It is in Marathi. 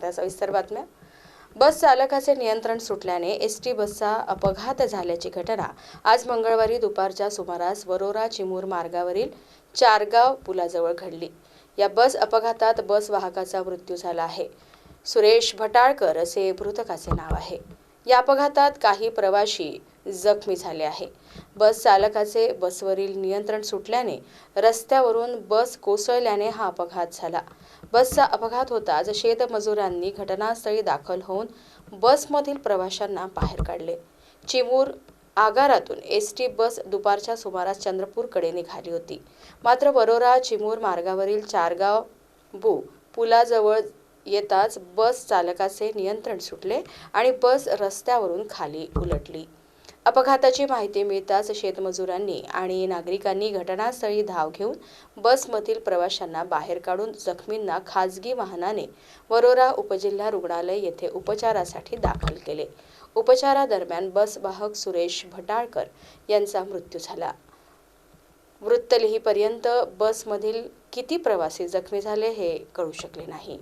पाहता सविस्तर बातम्या. बस चालकाचे नियंत्रण सुटल्याने एस टी बसचा अपघात झाल्याची घटना. आज मंगळवारी दुपारच्या सुमारास वरोरा चिमूर मार्गावरील चारगाव पुलाजवळ घडली. या बस अपघातात बस वाहकाचा मृत्यू झाला आहे. सुरेश भटाळकर असे मृतकाचे नाव आहे. या अपघातात काही प्रवाशी जखमी झाले आहे. बस चालकाचे बसवरील नियंत्रण सुटल्याने रस्त्यावरून बस कोसळल्याने हा अपघात झाला. बसचा अपघात होताच शेतमजुरांनी घटनास्थळी दाखल होऊन बसमधील प्रवाशांना बाहेर काढले. चिमूर आगारातून एस टी बस दुपारच्या सुमारास चंद्रपूरकडे निघाली होती. मात्र वरोरा चिमूर मार्गावरील चारगाव बु पुलाजवळ येताच बस चालकाचे नियंत्रण सुटले आणि बस रस्त्यावरून खाली उलटली. अपघाताची माहिती मिळताच शेतमजुरांनी आणि नागरिकांनी घटनास्थळी धाव घेऊन बसमधील प्रवाशांना बाहेर काढून जखमींना खाजगी वाहनाने वरोरा उपजिल्हा रुग्णालय येथे उपचारासाठी दाखल केले. उपचारादरम्यान बस वाहक सुरेश भटाळकर यांचा मृत्यू झाला. वृत्त लिहीपर्यंत बसमधील किती प्रवासी जखमी झाले हे कळू शकले नाही.